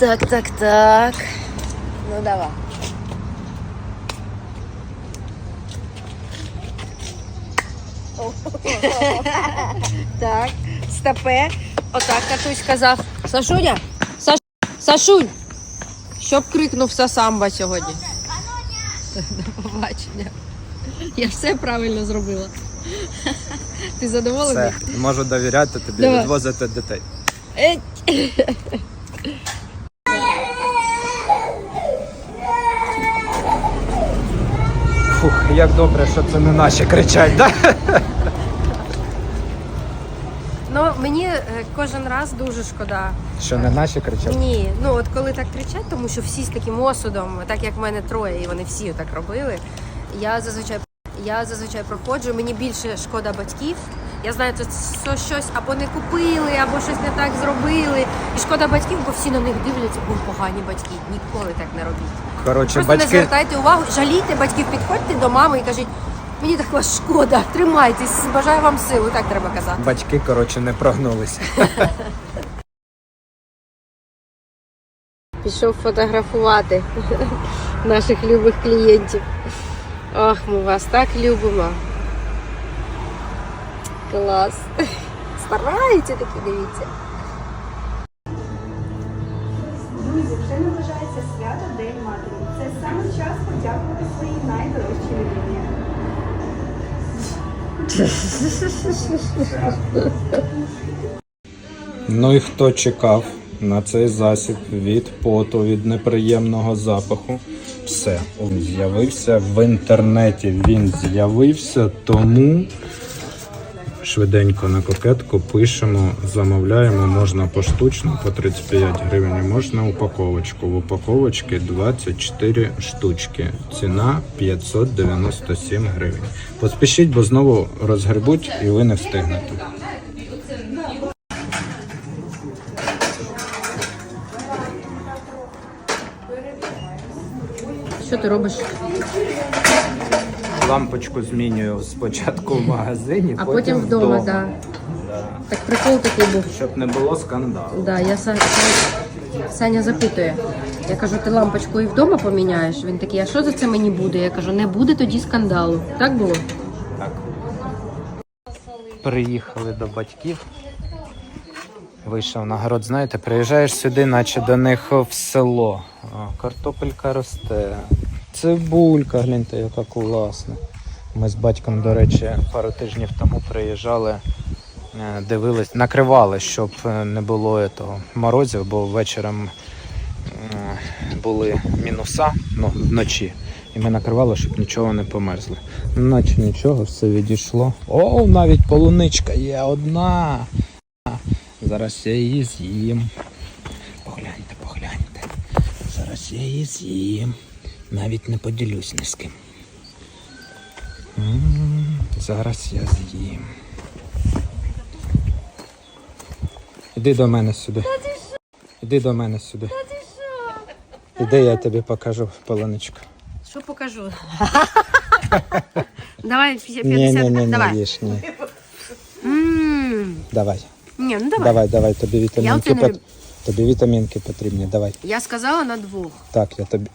Так, так, так. Ну давай. Так, стопе. Отак татусь казав. Сашуня, Саш... Сашунь, щоб крикнув Сасамба сьогодні. До побачення. Я все правильно зробила. Ти задоволений? Все, можу довіряти тобі, Давай. відвозити дітей. Еть. Фух, як добре, що це не наші кричать, да? Ну мені е, кожен раз дуже шкода. Що не наші кричать? Ні, ну от коли так кричать, тому що всі з таким осудом, так як в мене троє, і вони всі так робили. Я зазвичай я зазвичай проходжу. Мені більше шкода батьків. Я знаю, це що щось або не купили, або щось не так зробили. І шкода батьків, бо всі на них дивляться, бо погані батьки. Ніколи так не робіть. Коротше, Просто не звертайте увагу, жалійте батьків, підходьте до мами і кажіть, мені так вас шкода, тримайтесь, бажаю вам сили, так треба казати. батьки, коротше, не прогнулися. Пішов фотографувати наших любих клієнтів. Ох, ми вас так любимо. Клас. Стараються такі, дивіться. Друзі, вже наближається свято День Матері. Це саме час подякувати своїй найдорожчій людині. Ну і хто чекав на цей засіб від поту, від неприємного запаху? Все, він з'явився в інтернеті. Він з'явився, тому швиденько на кокетку пишемо, замовляємо, можна поштучно по 35 гривень, можна упаковочку. В упаковочці 24 штучки. Ціна 597 гривень. Поспішіть, бо знову розгребуть і ви не встигнете. Що ти робиш? Лампочку змінюю спочатку в магазині, А потім вдома, так. Да. Так прикол такий був. щоб не було скандалу. Да, я Са- Са- Саня запитує. Я кажу, ти лампочку і вдома поміняєш? Він такий, а що за це мені буде? Я кажу, не буде тоді скандалу. Так було? Так. Приїхали до батьків. Вийшов на город, знаєте, приїжджаєш сюди, наче до них в село. А, картопелька росте. Цибулька, гляньте, яка класна. Ми з батьком, до речі, пару тижнів тому приїжджали, е, дивились, накривали, щоб е, не було того морозів, бо вечором е, були мінуса ну, вночі. І ми накривали, щоб нічого не померзло. Наче нічого, все відійшло. О, навіть полуничка є одна. Зараз я її з'їм. Погляньте, погляньте. Зараз я її з'їм. Навіть не поділюсь ні з ким. М, Зараз я з'їм. Іди до мене сюди. Іди до мене сюди. Іди, я тобі покажу полуничку. Що покажу? Давай 50, Ні, ні, ні, давай. не їж, ні. Давай. Ні, ну давай. Давай, давай, тобі Я вітамінки. пот- люблю. Тобі вітамінки потрібні. Давай. Я сказала на двох. Так, я тобі.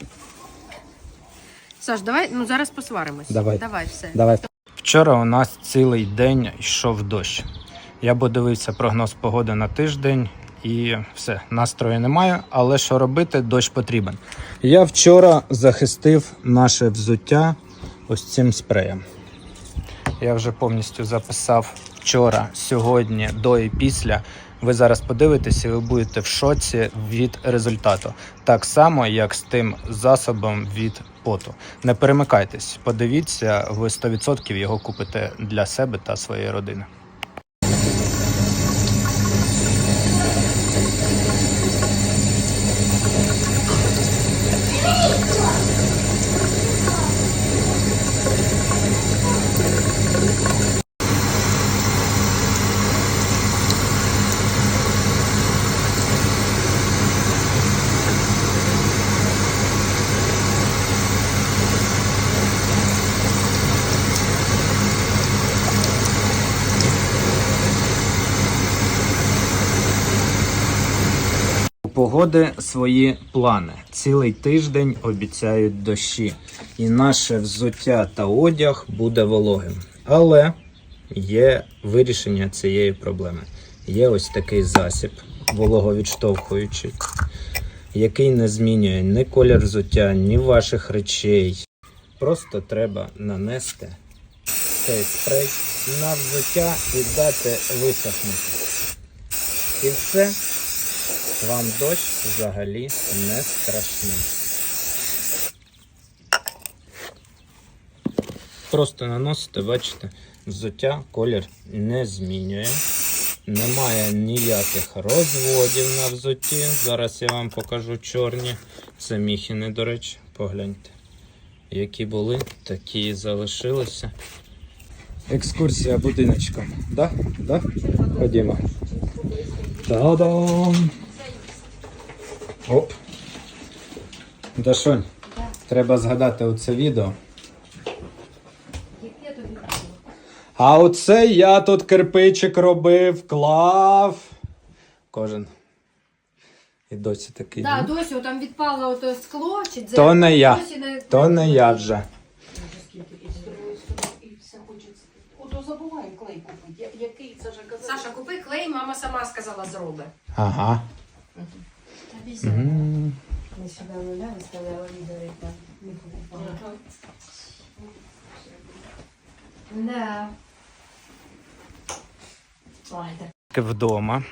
Саш, давай, ну зараз посваримось. Давай. Давай все. Давай. Вчора у нас цілий день йшов дощ. Я подивився прогноз погоди на тиждень і все, настрою немає, але що робити, дощ потрібен. Я вчора захистив наше взуття ось цим спреєм. Я вже повністю записав вчора, сьогодні, до і після. Ви зараз подивитесь і ви будете в шоці від результату. Так само, як з тим засобом від поту. Не перемикайтесь, подивіться, ви 100% його купите для себе та своєї родини. Погоди свої плани. Цілий тиждень обіцяють дощі, і наше взуття та одяг буде вологим. Але є вирішення цієї проблеми. Є ось такий засіб, вологовідштовхуючий, який не змінює ні колір взуття, ні ваших речей. Просто треба нанести цей спрей на взуття і дати висохнути. І все, вам дощ взагалі не страшний. Просто наносите, бачите, взуття колір не змінює. Немає ніяких розводів на взутті. Зараз я вам покажу чорні. Це міхіни, до речі, погляньте. Які були, такі і залишилися. Екскурсія будиночком. Да? Да? Ходімо. Та-дам! Оп. Дашонь, треба згадати оце відео. А оце я тут кирпичик робив, клав. Кожен. І досі такий. Так, він. досі там відпало ото скло чи дзеркало. То не я. Досі не- То не я вже. Ото забуває клей купити. Я- Який це ж казав? Саша, купи клей, мама сама сказала зробить. Ага. Нещодавно да, виставляла відео, як там не покупала. Да. Ой, так. вдома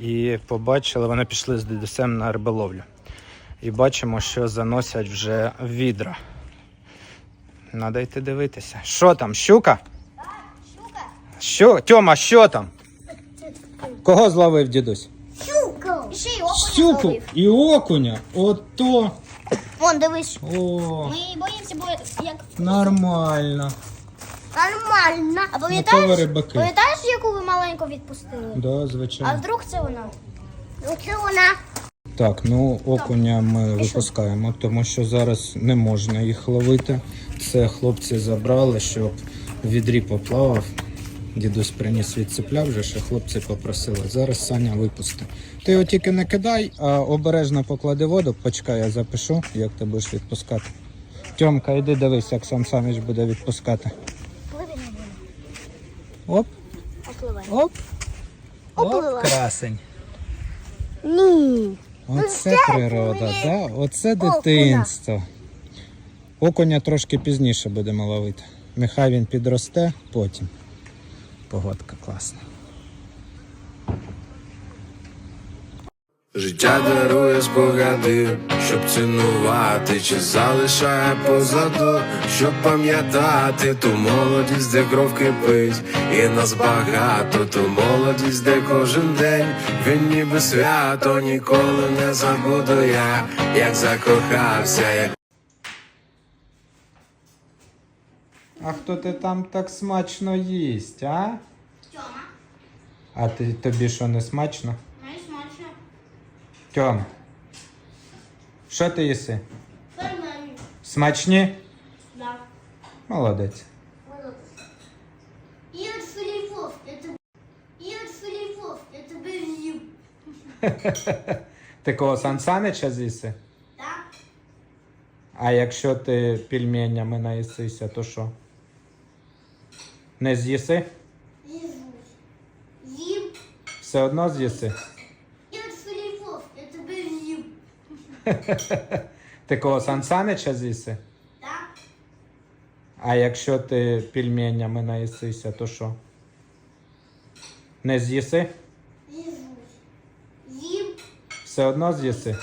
і побачили, вони пішли з дідусем на риболовлю. І бачимо, що заносять вже відра. Надо йти дивитися. Що там, щука? щука. Що? Тьома, що там? Кого зловив дідусь? Щуку. І окуня. Ото. Вон, дивись. О, Ми боїмося, бо як нормально. нормально. А Готові пам'ятаєш, рибаки. пам'ятаєш, яку ви маленьку відпустили? Да, А звичайно. вдруг це вона? Ну це вона. Так, ну окуня ми випускаємо, тому що зараз не можна їх ловити. Це хлопці забрали, щоб в відрі поплавав. Дідусь приніс відцепляв вже, що хлопці попросили. Зараз Саня випусти. Ти його тільки не кидай, а обережно поклади воду. Почекай, я запишу, як ти будеш відпускати. Тьомка, йди дивись, як сам Саміч буде відпускати. Оп, оп. Оп, красень. Ні. Оце природа, да? Оце дитинство. Окуня трошки пізніше будемо ловити. Нехай він підросте потім. Погодка класна. Життя дарує спогади, щоб цінувати, чи залишає позаду, щоб пам'ятати ту молодість, де кров кипить, і нас багато, ту молодість, де кожен день він ніби свято, ніколи не забуду я, як закохався, як А хто ти там так смачно їсть, а? Тьома, А ти, тобі що не смачно? мені смачно. Тьом. Що ти їси? Пельмені. Смачні? Да. Молодець. Ігор Філіпов, я тебе... Ігор Філіпов, я тебе з'їм. Ти кого Сан Санича з'їси? Так? А якщо ти пельменями наїсися, то що? Не з'їси? З'їм. Все одно з'їси? Ігор Філіпов, я тебе з'їм. Ти кого Сан Санича з'їси? Так? А якщо ти пельменями наїсися, то що? Не з'їси? З'їм. Все одно з'їси?